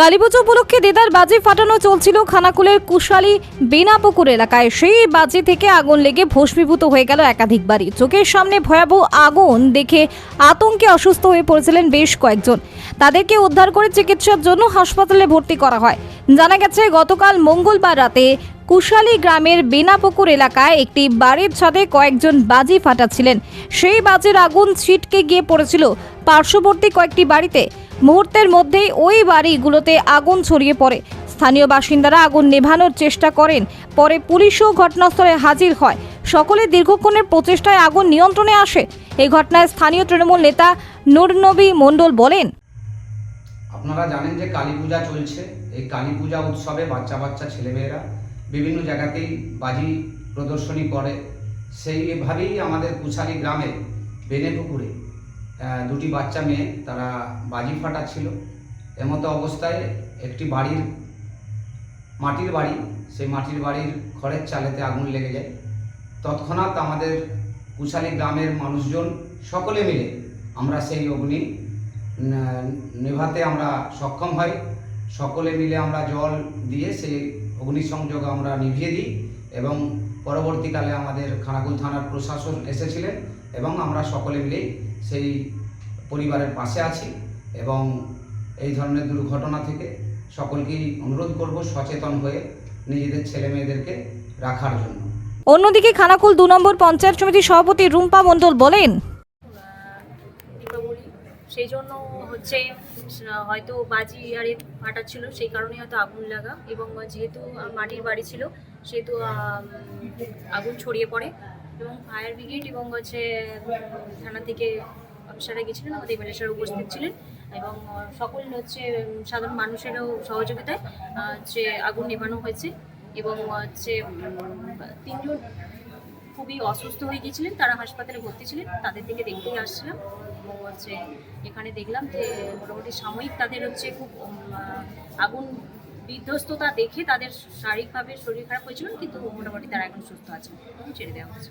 কালীপুজো উপলক্ষে দেদার বাজি ফাটানো চলছিল খানাকুলের কুশালী বেনাপুকুর এলাকায়। সেই বাজি থেকে আগুন লেগে ভস্মীভূত হয়ে গেল একাধিক বাড়ি চোখের সামনে ভয়াবহ আগুন দেখে আতঙ্কে অসুস্থ হয়ে পড়েছিলেন বেশ কয়েকজন। তাদেরকে উদ্ধার করে চিকিৎসার জন্য হাসপাতালে ভর্তি করা হয়। জানা গেছে, গতকাল মঙ্গলবার রাতে কুশালী গ্রামের বেনাপুকুর এলাকায় একটি বাড়ির ছাদে কয়েকজন বাজি ফাটাচ্ছিলেন। সেই বাজির আগুন ছিটকে গিয়ে পড়েছিল। পার্শ্ববর্তী কয়েকটি বাড়িতে মুহূর্তের মধ্যেই ওই বাড়িগুলোতে আগুন ছড়িয়ে পড়ে। স্থানীয় বাসিন্দারা আগুন নেভানোর চেষ্টা করেন, পরে পুলিশও ঘটনাস্থলে হাজির হয়। সকলে দীর্ঘক্ষণের প্রচেষ্টায় আগুন নিয়ন্ত্রণে আসে। এই ঘটনায় স্থানীয় তৃণমূল নেতা নুরনবী মণ্ডল বলেন, আপনারা জানেন যে কালী পূজা চলছে। এই কালী পূজা উৎসবে বাচ্চা বাচ্চা ছেলেমেয়েরা বিভিন্ন জায়গাতেই বাজি প্রদর্শনী করে। সেইভাবেই আমাদের কুশালী গ্রামে বেনেপুকুরে দুটি বাচ্চা মেয়ে, তারা বাজি ফাটাচ্ছিল এমতো অবস্থায় একটি বাড়ির, মাটির বাড়ি, সেই মাটির বাড়ির খড়ের চালেতে আগুন লেগে যায়। তৎক্ষণাৎ আমাদের কুশালী গ্রামের মানুষজন সকলে মিলে আমরা সেই অগ্নি নেভাতে আমরা সক্ষম হই। সকলে মিলে আমরা জল দিয়ে সেই অগ্নিসংযোগ আমরা নিভিয়ে দিই এবং পরবর্তীকালে আমাদের খানাকুল থানার প্রশাসন এসেছিলেন এবং আমরা সকলে মিলেই সেই পরিবারের পাশে আছি এবং এই ধরনের দুর্ঘটনা থেকে সকলকেই অনুরোধ করব সচেতন হয়ে নিজেদের ছেলে মেয়েদেরকে রাখার জন্য। অন্যদিকে খানাকুল দু নম্বর পঞ্চায়েত সমিতির সভাপতি রুম্পা মণ্ডল বলেন সেই জন্য হচ্ছে হয়তো বাজি আরে ফাটাচ্ছিল সেই কারণে হয়তো আগুন লাগা এবং যেহেতু মাটির বাড়ি ছিল সেহেতু আগুন ছড়িয়ে পড়ে এবং ফায়ার ব্রিগেড এবং হচ্ছে থানা থেকে অফিসাররা গেছিলেন, আমাদের এমএলএ উপস্থিত ছিলেন এবং সকল হচ্ছে সাধারণ মানুষেরও সহযোগিতায় যে আগুন নেভানো হয়েছে এবং হচ্ছে তিনজন খুবই অসুস্থ হয়ে গিয়েছিলেন, তারা হাসপাতালে ভর্তি ছিলেন, তাদের দিকে দেখতেই আসছিলাম এবং, হচ্ছে, এখানে দেখলাম যে, মোটামুটি সাময়িক তাদের হচ্ছে খুব আগুন বিধ্বস্ততা দেখে তাদের শারীরিকভাবে শরীর খারাপ হয়েছিল, কিন্তু মোটামুটি তারা এখন সুস্থ আছে, ছেড়ে দেওয়া হয়েছে।